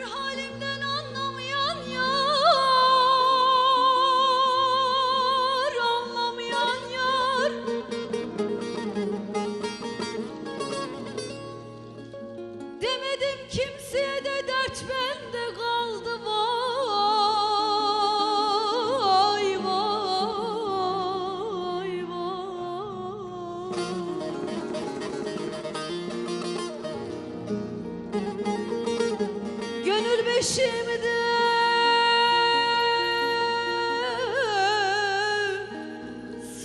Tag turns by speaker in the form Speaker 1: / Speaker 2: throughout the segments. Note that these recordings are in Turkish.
Speaker 1: good. Beşimde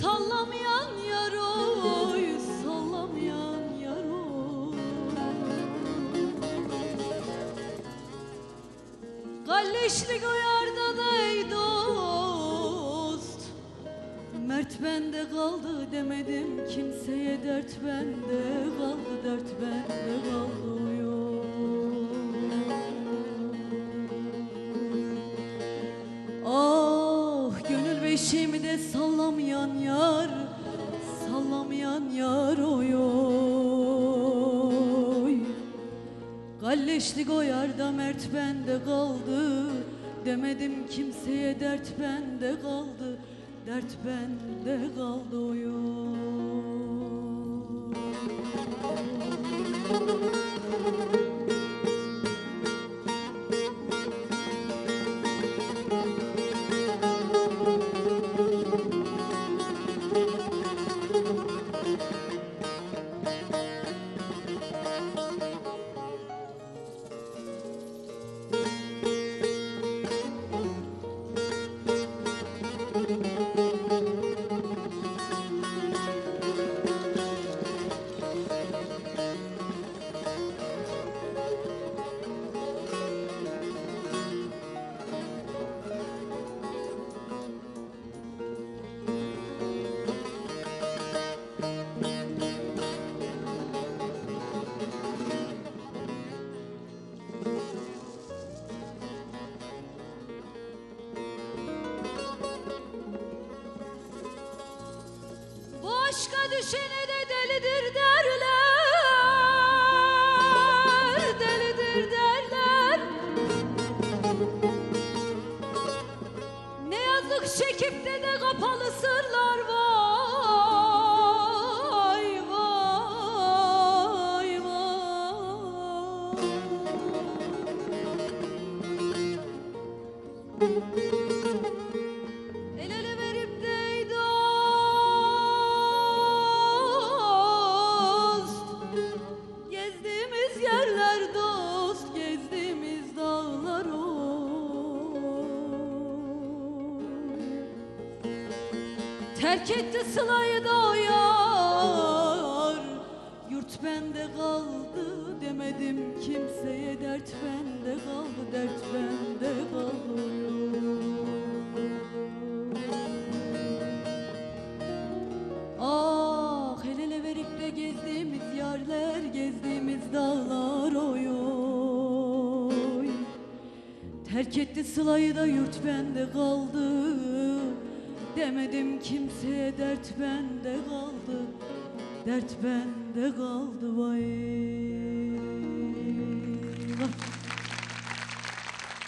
Speaker 1: Sallamayan yar oy Sallamayan yar oy. Kalleşlik o yarda da ey dost. Mert bende kaldı demedim kimseye dert bende kaldı dert bende kaldı gönül beşimde sallamayan yar sallamayan yar oy oy. Galleşlik o yarda mert bende kaldı Demedim kimseye dert bende kaldı Dert bende kaldı oyun Bu aşka düşene de delidir derler Delidir derler. Ne yazık çekip de de kapalı sırlar vay vay vay Terk etti sılayı da yar. Yurt bende kaldı demedim kimseye Dert bende kaldı dert bende kaldı. Ah el ele verip de gezdiğimiz yerler Gezdiğimiz dağlar oy oy. Terk etti sılayı da yurt bende kaldı Demedim kimseye dert bende kaldı Dert bende kaldı vay Vah.